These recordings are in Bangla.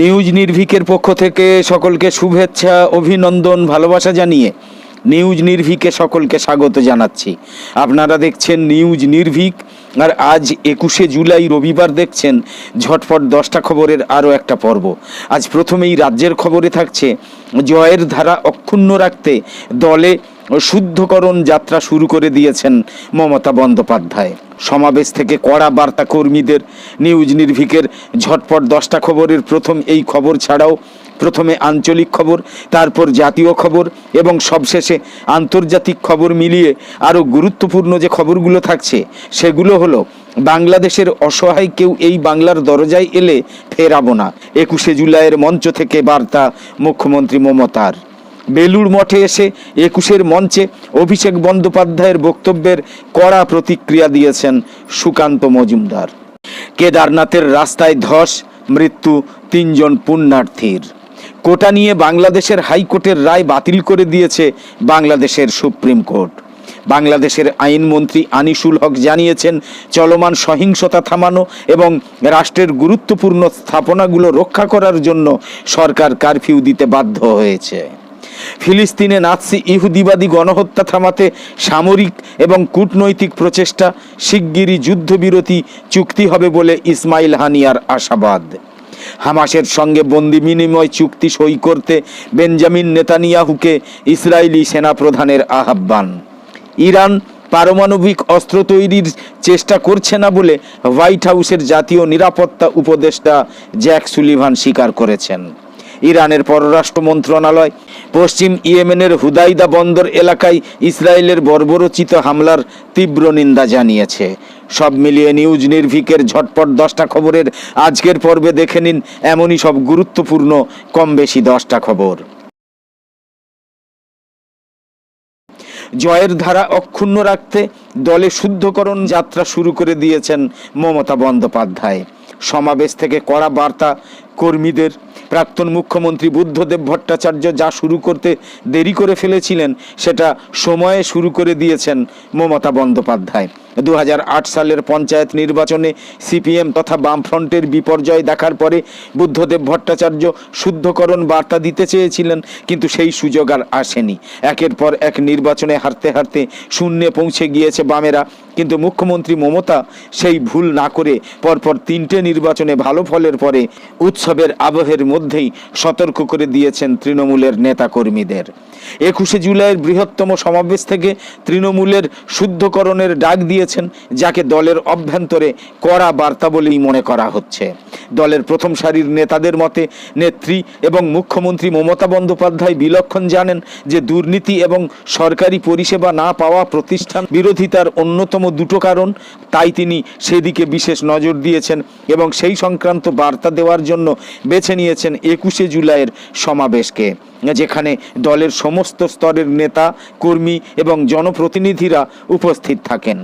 নিউজ নির্ভীকের পক্ষ থেকে সকলকে শুভেচ্ছা, অভিনন্দন, ভালোবাসা জানিয়ে নিউজ নির্ভীকে সকলকে স্বাগত জানাচ্ছি। আপনারা দেখছেন নিউজ নির্ভীক, আর আজ একুশে জুলাই রবিবার দেখছেন ঝটফট দশটা খবরের আরও একটা পর্ব। আজ প্রথমেই রাজ্যের খবরে থাকছে, জয়ের ধারা অক্ষুণ্ণ রাখতে দলে শুদ্ধকরণ যাত্রা শুরু করে দিয়েছেন মমতা বন্দ্যোপাধ্যায়। সমাবেশ থেকে কড়া বার্তা কর্মীদের নিউজ নির্ভীকের ঝটপট দশটা খবরের প্রথম এই খবর ছাড়াও প্রথমে আঞ্চলিক খবর, তারপর জাতীয় খবর এবং সবশেষে আন্তর্জাতিক খবর মিলিয়ে আরও গুরুত্বপূর্ণ যে খবরগুলো থাকছে, সেগুলো হলো, বাংলাদেশের অসহায় কেউ এই বাংলার দরজায় এলে ফেরাবো না। একুশে জুলাইয়ের মঞ্চ থেকে বার্তা মুখ্যমন্ত্রী মমতার। বেলুড় মঠে এসে একুশের মঞ্চে অভিষেক বন্দ্যোপাধ্যায়ের বক্তব্যের কড়া প্রতিক্রিয়া দিয়েছেন সুকান্ত মজুমদার। কেদারনাথের রাস্তায় ধস, মৃত্যু তিনজন পুণ্যার্থীর। কোটা নিয়ে বাংলাদেশের হাইকোর্টের রায় বাতিল করে দিয়েছে বাংলাদেশের সুপ্রিম কোর্ট। বাংলাদেশের আইনমন্ত্রী আনিসুল হক জানিয়েছেন, চলমান সহিংসতা থামানো এবং রাষ্ট্রের গুরুত্বপূর্ণ স্থাপনাগুলো রক্ষা করার জন্য সরকার কারফিউ দিতে বাধ্য হয়েছে। ফিলিস্তিনে নাৎসি ইহুদিবাদী গণহত্যা থামাতে সামরিক এবং কূটনৈতিক প্রচেষ্টা শিগগিরই যুদ্ধবিরতি চুক্তি হবে বলে ইসমাইল হানিয়ার আশাবাদ। হামাসের সঙ্গে বন্দি বিনিময় চুক্তি সই করতে বেঞ্জামিন নেতানিয়াহুকে ইসরায়েলি সেনাপ্রধানের আহ্বান। ইরান পারমাণবিক অস্ত্র তৈরির চেষ্টা করছে না বলে হোয়াইট হাউসের জাতীয় নিরাপত্তা উপদেষ্টা জ্যাক সুলিভান স্বীকার করেছেন। ইরানের পররাষ্ট্র মন্ত্রণালয়, পশ্চিম ইয়েমেনের হুদাইদা বন্দর এলাকায় ইসরায়েলের বর্বরচিত হামলার তীব্র নিন্দা জানিয়েছে। সব মিলিয়ে নিউজ নির্ভিকের ঝটপট দশটা খবরের আজকের পর্বে দেখে নিন এমনই সব গুরুত্বপূর্ণ, কম বেশি দশটা খবর। জয়ের ধারা অক্ষুণ্ণ রাখতে দলে শুদ্ধকরণ যাত্রা শুরু করে দিয়েছেন মমতা বন্দ্যোপাধ্যায়। সমাবেশ থেকে কড়া বার্তা কর্মীদের। প্রাক্তন মুখ্যমন্ত্রী বুদ্ধদেব ভট্টাচার্য যা শুরু করতে দেরি করে ফেলেছিলেন, সেটা সময়ে শুরু করে দিয়েছেন মমতা বন্দ্যোপাধ্যায়। দু হাজার আট সালের পঞ্চায়েত নির্বাচনে সিপিএম তথা বামফ্রন্টের বিপর্যয় দেখার পরে বুদ্ধদেব ভট্টাচার্য শুদ্ধকরণ বার্তা দিতে চেয়েছিলেন, কিন্তু সেই সুযোগ আর আসেনি। একের পর এক নির্বাচনে হারতে হারতে শূন্যে পৌঁছে গিয়েছে বামেরা, কিন্তু মুখ্যমন্ত্রী মমতা সেই ভুল না করে পরপর তিনটে নির্বাচনে ভালো ফলের পরে উৎসবের আবহের মধ্যেই সতর্ক করে দিয়েছেন তৃণমূলের নেতাকর্মীদের। একুশে জুলাইয়ের বৃহত্তম সমাবেশ থেকে তৃণমূলের শুদ্ধকরণের ডাক দিয়েছেন, যাকে দলের অভ্যন্তরে কড়া বার্তা বলেই মনে করা হচ্ছে। দলের প্রথম সারির নেতাদের মতে, নেত্রী এবং মুখ্যমন্ত্রী মমতা বন্দ্যোপাধ্যায় বিলক্ষণ জানেন যে দুর্নীতি এবং সরকারি পরিষেবা না পাওয়া প্রতিষ্ঠান বিরোধিতার অন্যতম দুটো কারণ। তাই তিনি সেদিকে বিশেষ নজর দিয়েছেন এবং সেই সংক্রান্ত বার্তা দেওয়ার জন্য বেছে নিয়েছেন একুশে জুলাইয়ের সমাবেশকে, যেখানে দলের সমস্ত স্তরের নেতা, কর্মী এবং জনপ্রতিনিধিরা উপস্থিত থাকেন।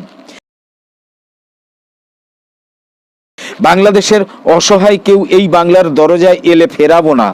বাংলাদেশের অসহায় কেউ এই বাংলার দরজায় এলে ফেরাবো না,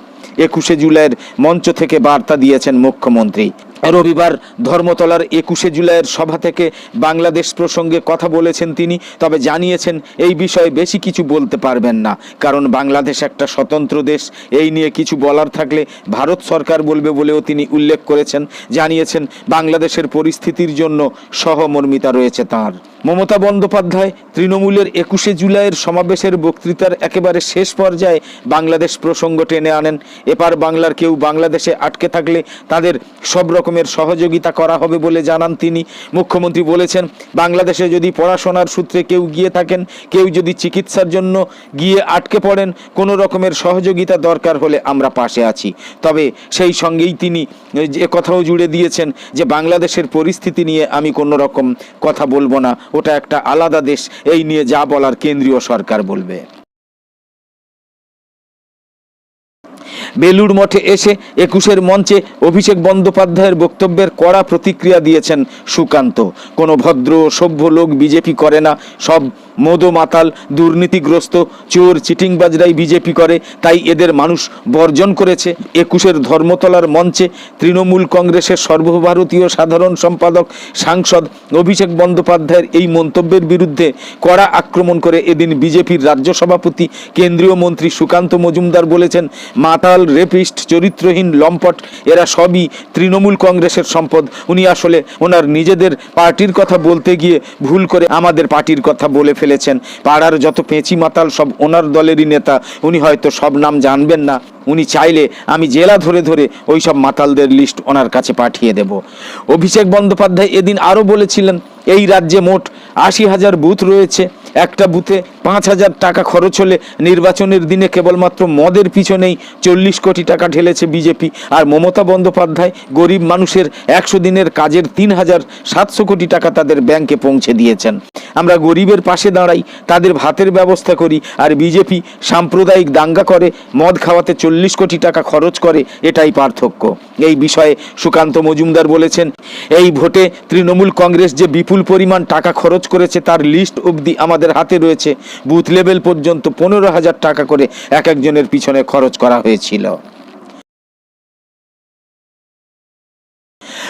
একুশে জুলাইয়ের মঞ্চ থেকে বার্তা দিয়েছেন মুখ্যমন্ত্রী। রবিবার ধর্মতলার একুশে জুলাইয়ের সভা থেকে বাংলাদেশ প্রসঙ্গে কথা বলেছেন তিনি, তবে জানিয়েছেন এই বিষয়ে বেশি কিছু বলতে পারবেন না, কারণ বাংলাদেশ একটা স্বতন্ত্র দেশ, এই নিয়ে কিছু বলার থাকলে ভারত সরকার বলবে বলেও তিনি উল্লেখ করেছেন, জানিয়েছেন বাংলাদেশের পরিস্থিতির জন্য সহমর্মিতা রয়েছে তাঁর। মমতা বন্দ্যোপাধ্যায় তৃণমূলের একুশে জুলাইয়ের সমাবেশের বক্তৃতার একেবারে শেষ পর্যায়ে বাংলাদেশ প্রসঙ্গ টেনে আনেন। এপার বাংলার কেউ বাংলাদেশে আটকে থাকলে তাদের সব রকমের সহযোগিতা করা হবে বলে জানান তিনি। মুখ্যমন্ত্রী বলেছেন, বাংলাদেশে যদি পড়াশোনার সূত্রে কেউ গিয়ে থাকেন, কেউ যদি চিকিৎসার জন্য গিয়ে আটকে পড়েন, কোনো রকমের সহযোগিতা দরকার হলে আমরা পাশে আছি। তবে সেই সঙ্গেই তিনি যে কথাও জুড়ে দিয়েছেন যে, বাংলাদেশের পরিস্থিতি নিয়ে আমি কোনো রকম কথা বলব না। ওটা একটা আলাদা দেশ, এই নিয়ে যা বলার কেন্দ্রীয় সরকার বলবে। বেলুড় মঠে এসে একুশের মঞ্চে অভিষেক বন্দ্যোপাধ্যায়ের বক্তব্যের কড়া প্রতিক্রিয়া দিয়েছেন সুকান্ত। কোনো ভদ্র, সভ্য লোক বিজেপি করে না, সব মদো মাতাল, দুর্নীতিগ্রস্ত, চোর, চিটিংবাজরাই বিজেপি করে, তাই এদের মানুষ বর্জন করেছে। একুশের ধর্মতলার মঞ্চে তৃণমূল কংগ্রেসের সর্বভারতীয় সাধারণ সম্পাদক, সাংসদ অভিষেক বন্দ্যোপাধ্যায়ের এই মন্তব্যের বিরুদ্ধে কড়া আক্রমণ করে এদিন বিজেপির রাজ্য সভাপতি, কেন্দ্রীয় মন্ত্রী সুকান্ত মজুমদার বলেছেন, মাতাল, রেপিস্ট, চরিত্রহীন, লম্পট, এরা সবই তৃণমূল কংগ্রেসের সম্পদ। উনি আসলে ওনার নিজেদের পার্টির কথা বলতে গিয়ে ভুল করে আমাদের পার্টির কথা বলে ফেলেছেন। পাড়ার যত পেঁচি মাতাল সব ওনার দলেরই নেতা, উনি হয়তো সব নাম জানবেন না। উনি চাইলে আমি জেলা ধরে ধরে ওই সব মাতালদের লিস্ট ওনার কাছে পাঠিয়ে দেব। অভিষেক বন্দ্যোপাধ্যায় এদিন আরও বলেছিলেন, এই রাজ্যে মোট আশি হাজার বুথ রয়েছে, একটা বুথে পাঁচ হাজার টাকা খরচ হলে নির্বাচনের দিনে কেবলমাত্র মদের পিছনেই চল্লিশ কোটি টাকা ঢেলেছে বিজেপি। আর মমতা বন্দ্যোপাধ্যায় গরিব মানুষের একশো দিনের কাজের তিন হাজার সাতশো কোটি টাকা তাদের ব্যাংকে পৌঁছে দিয়েছেন। আমরা গরিবের পাশে দাঁড়াই, তাদের ভাতের ব্যবস্থা করি, আর বিজেপি সাম্প্রদায়িক দাঙ্গা করে মদ খাওয়াতে চল্লিশ কোটি টাকা খরচ করে, এটাই পার্থক্য। এই বিষয়ে সুকান্ত মজুমদার বলেছেন, এই ভোটে তৃণমূল কংগ্রেস যে বিপুল পরিমাণ টাকা খরচ করেছে, তার লিস্ট অবধি আমাদের হাতে রয়েছে। বুথ লেভেল পর্যন্ত পনেরো হাজার টাকা করে এক একজনের পিছনে খরচ করা হয়েছিল।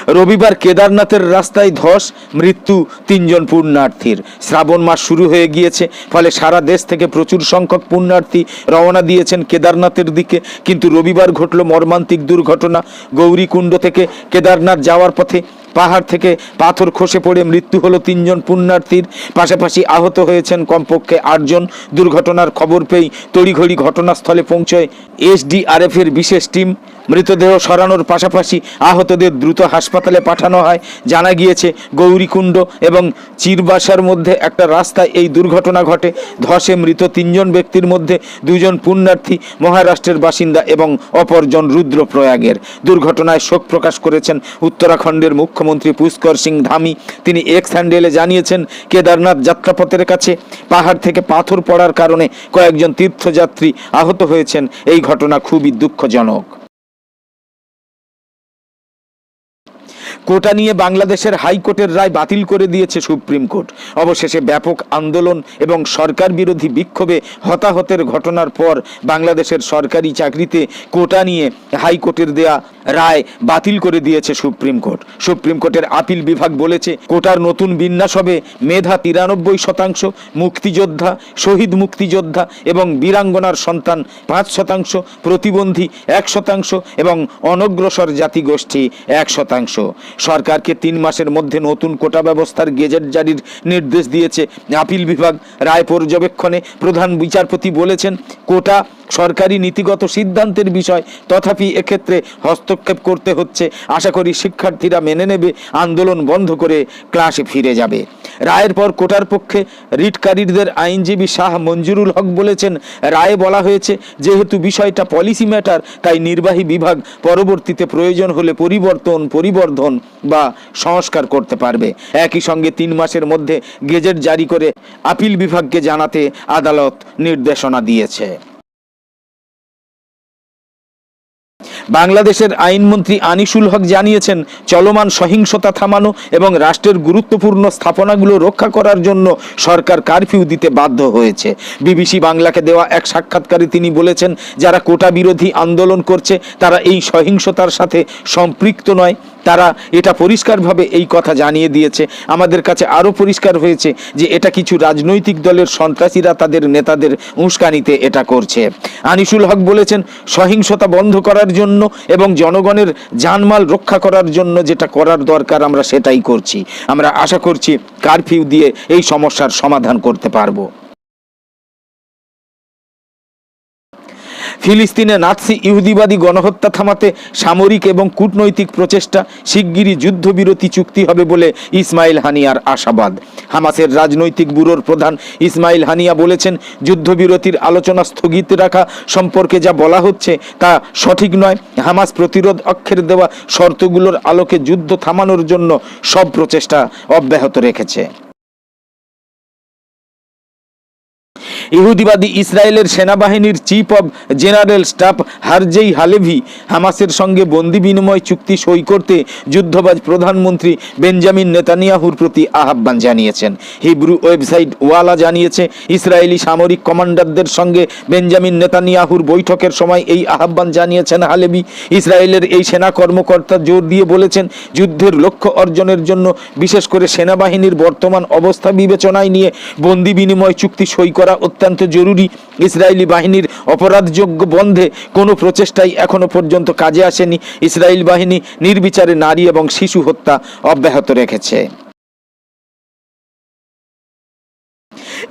রবিবার কেদারনাথের রাস্তায় ধস, মৃত্যু তিনজন পুণ্যার্থীর। শ্রাবণ মাস শুরু হয়ে গিয়েছে, ফলে সারা দেশ থেকে প্রচুর সংখ্যক পুণ্যার্থী রওনা দিয়েছেন কেদারনাথের দিকে। কিন্তু রবিবার ঘটল মর্মান্তিক দুর্ঘটনা। গৌরীকুণ্ড থেকে কেদারনাথ যাওয়ার পথে পাহাড় থেকে পাথর খসে পড়ে মৃত্যু হলো তিনজন পুণ্যার্থীর। পাশাপাশি আহত হয়েছেন কমপক্ষে আটজন। দুর্ঘটনার খবর পেয়েই তড়িঘড়ি ঘটনাস্থলে পৌঁছয় এসডিআরএফের বিশেষ টিম। মৃতদেহ সরানোর পাশাপাশি আহতদের দ্রুত হাসপাতালে পাঠানো হয়। জানা গিয়েছে, গৌরীকুণ্ড এবং চিরবাসার মধ্যে একটা রাস্তায় এই দুর্ঘটনা ঘটে। ধসে মৃত তিনজন ব্যক্তির মধ্যে দুজন পুণ্যার্থী, মহারাষ্ট্রের বাসিন্দা এবং অপরজন রুদ্রপ্রয়াগের। দুর্ঘটনায় শোক প্রকাশ করেছেন উত্তরাখণ্ডের মুখ্যমন্ত্রী পুষ্কর সিং ধামি। তিনি এক্স হ্যান্ডেলে জানিয়েছেন, কেদারনাথ যাত্রাপথের কাছে পাহাড় থেকে পাথর পড়ার কারণে কয়েকজন তীর্থযাত্রী আহত হয়েছেন। এই ঘটনা খুবই দুঃখজনক। কোটা নিয়ে বাংলাদেশের হাইকোর্টের রায় বাতিল করে দিয়েছে সুপ্রিম কোর্ট। অবশেষে ব্যাপক আন্দোলন এবং সরকার বিরোধী বিক্ষোভে হতাহতের ঘটনার পর বাংলাদেশের সরকারি চাকরিতে কোটা নিয়ে হাইকোর্টের দেয়া রায় বাতিল করে দিয়েছে সুপ্রিম কোর্ট। সুপ্রিম কোর্টের আপিল বিভাগ বলেছে, কোটার নতুন বিন্যাস হবে মেধা তিরানব্বই শতাংশ, মুক্তিযোদ্ধা, শহীদ মুক্তিযোদ্ধা এবং বীরাঙ্গনার সন্তান পাঁচ শতাংশ, প্রতিবন্ধী এক শতাংশ এবং অনগ্রসর জাতিগোষ্ঠী এক শতাংশ। সরকারকে তিন মাসের মধ্যে নতুন কোটা ব্যবস্থার গেজেট জারির নির্দেশ দিয়েছে। আপিল বিভাগ রায় পর্যবেক্ষণে প্রধান বিচারপতি বলেছেন, কোটা সরকারি নীতিগত সিদ্ধান্তের বিষয় তথাপি এক্ষেত্রে হস্তক্ষেপ করতে হচ্ছে। আশা করি শিক্ষার্থীরা মেনে নেবে, আন্দোলন বন্ধ করে ক্লাসে ফিরে যাবে। রায়ের পর কোটার পক্ষে রিটকারীদের আইনজীবী শাহ মঞ্জুরুল হক বলেছেন, রায়ে বলা হয়েছে, যেহেতু বিষয়টা পলিসি ম্যাটার তাই নির্বাহী বিভাগ পরবর্তীতে প্রয়োজন হলে পরিবর্তন, পরিবর্ধন বা সংস্কার করতে পারবে। একই সঙ্গে তিন মাসের মধ্যে গেজেট জারি করে আপিল বিভাগকে জানাতে আদালত নির্দেশনা দিয়েছে। বাংলাদেশের আইনমন্ত্রী আনিসুল হক জানিয়েছেন, চলমান সহিংসতা থামানো এবং রাষ্ট্রের গুরুত্বপূর্ণ স্থাপনাগুলো রক্ষা করার জন্য সরকার কারফিউ দিতে বাধ্য হয়েছে। বিবিসি বাংলাকে দেওয়া এক সাক্ষাৎকারে তিনি বলেছেন, যারা কোটা বিরোধী আন্দোলন করছে, তারা এই সহিংসতার সাথে সম্পৃক্ত নয়। তারা এটা পরিষ্কারভাবে এই কথা জানিয়ে দিয়েছে। আমাদের কাছে আরও পরিষ্কার হয়েছে যে এটা কিছু রাজনৈতিক দলের সন্ত্রাসীরা তাদের নেতাদের উস্কানিতে এটা করছে। আনিসুল হক বলেছেন, সহিংসতা বন্ধ করার জন্য এবং জনগণের জানমাল রক্ষা করার জন্য যেটা করার দরকার আমরা সেটাই করছি। আমরা আশা করছি কারফিউ দিয়ে এই সমস্যার সমাধান করতে পারব। ফিলিস্তিনে নাৎসি ইহুদিবাদী গণহত্যা থামাতে সামরিক এবং কূটনৈতিক প্রচেষ্টা শিগগিরই যুদ্ধবিরতি চুক্তি হবে বলে ইসমাইল হানিয়ার আশাবাদ। হামাসের রাজনৈতিক ব্যুরোর প্রধান ইসমাইল হানিয়া বলেছেন, যুদ্ধবিরতির আলোচনা স্থগিত রাখা সম্পর্কে যা বলা হচ্ছে তা সঠিক নয়। হামাস প্রতিরোধ অক্ষের দেওয়া শর্তগুলোর আলোকে যুদ্ধ থামানোর জন্য সব প্রচেষ্টা অব্যাহত রেখেছে। ইহুদিবাদী ইসরায়েলের সেনাবাহিনীর chief of general staff Herzi Halevi হামাসের সঙ্গে বন্দি বিনিময় চুক্তি সই করতে যুদ্ধবাজ প্রধানমন্ত্রী বেঞ্জামিন নেতানিয়াহুর প্রতি আহ্বান জানিয়েছেন। হিব্রু ওয়েবসাইট ওয়ালা জানিয়েছে, ইসরায়েলি সামরিক কমান্ডারদের সঙ্গে বেঞ্জামিন নেতানিয়াহুর বৈঠকের সময় এই আহ্বান জানিয়েছেন হালেবি ইসরায়েলের এই সেনা কর্মকর্তা জোর দিয়ে বলেছেন, যুদ্ধের লক্ষ্য অর্জনের জন্য বিশেষ করে সেনাবাহিনীর বর্তমান অবস্থা বিবেচনায় নিয়ে বন্দি বিনিময় চুক্তি সই করা অত্যন্ত জরুরি। ইসরায়েলি বাহিনীর অপরাধযোগ্য বন্ধে কোনো প্রচেষ্টাই এখনও পর্যন্ত কাজে আসেনি। ইসরায়েল বাহিনী নির্বিচারে নারী এবং শিশু হত্যা অব্যাহত রেখেছে।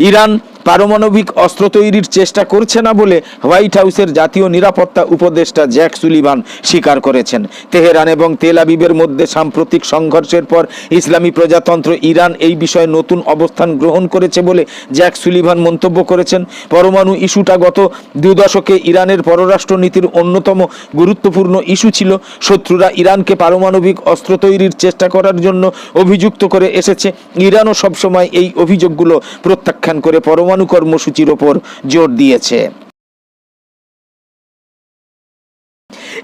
ইরান পারমাণবিক অস্ত্র তৈরির চেষ্টা করছে না বলে হোয়াইট হাউসের জাতীয় নিরাপত্তা উপদেষ্টা জ্যাক সুলিভান স্বীকার করেছেন। তেহরান এবং তেল আবিবের মধ্যে সাম্প্রতিক সংঘর্ষের পর ইসলামী প্রজাতন্ত্র ইরান এই বিষয়ে নতুন অবস্থান গ্রহণ করেছে বলে জ্যাক সুলিভান মন্তব্য করেছেন। পরমাণু ইস্যুটা গত দু দশকে ইরানের পররাষ্ট্র নীতির অন্যতম গুরুত্বপূর্ণ ইস্যু ছিল। শত্রুরা ইরানকে পারমাণবিক অস্ত্র তৈরির চেষ্টা করার জন্য অভিযুক্ত করে এসেছে। ইরানও সবসময় এই অভিযোগগুলো প্রত্যাখ্যান করে। পরমাণু কর্মসূচির ওপর জোর দিয়েছে।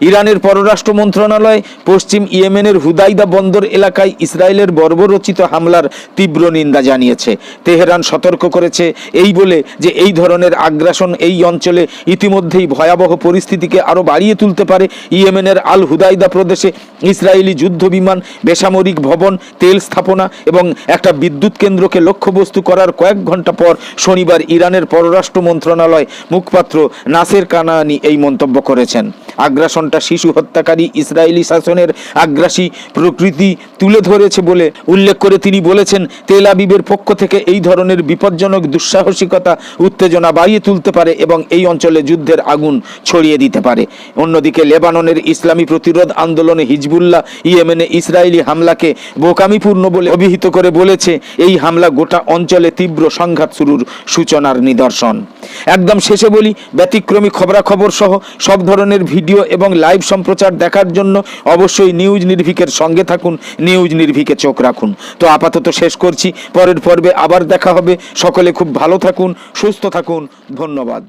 ইরানের পররাষ্ট্র মন্ত্রণালয় পশ্চিম ইয়েমেনের হুদাইদা বন্দর এলাকায় ইসরায়েলের বর্বরচিত হামলার তীব্র নিন্দা জানিয়েছে। তেহরান সতর্ক করেছে এই বলে যে এই ধরনের আগ্রাসন এই অঞ্চলে ইতিমধ্যেই ভয়াবহ পরিস্থিতিকে আরও বাড়িয়ে তুলতে পারে। ইয়েমেনের আল হুদাইদা প্রদেশে ইসরায়েলি যুদ্ধ বিমান, বেসামরিক ভবন, তেল স্থাপনা এবং একটা বিদ্যুৎ কেন্দ্রকে লক্ষ্যবস্তু করার কয়েক ঘণ্টা পর শনিবার ইরানের পররাষ্ট্র মন্ত্রণালয় মুখপাত্র নাসের কানানি এই মন্তব্য করেছেন। আগ্রাসনটা শিশু হত্যাকারী ইসরায়েলি শাসনের আগ্রাসী প্রকৃতি তুলে ধরেছে বলে উল্লেখ করে তিনি বলেছেন, তেল আবিবের পক্ষ থেকে এই ধরনের বিপজ্জনক দুঃসাহসিকতা উত্তেজনা বাড়িয়ে তুলতে পারে এবং এই অঞ্চলে যুদ্ধের আগুন ছড়িয়ে দিতে পারে। অন্যদিকে লেবাননের ইসলামী প্রতিরোধ আন্দোলনে হিজবুল্লাহ ইয়েমেনে ইসরায়েলি হামলাকে বোকামিপূর্ণ বলে অভিহিত করে বলেছে। এই হামলা গোটা অঞ্চলে তীব্র সংঘাত শুরুর সূচনার নিদর্শন। একদম শেষে বলি, ব্যতিক্রমী খবরাখবর সহ সব ধরনের ভিডিও এবং লাইভ সম্প্রচার দেখার জন্য অবশ্যই নিউজ নির্ভিকের সঙ্গে থাকুন নিউজ নির্ভিকে চোখ রাখুন। তো আপাতত শেষ করছি, পরের পর্বে আবার দেখা হবে। সকলে খুব ভালো থাকুন, সুস্থ থাকুন। ধন্যবাদ।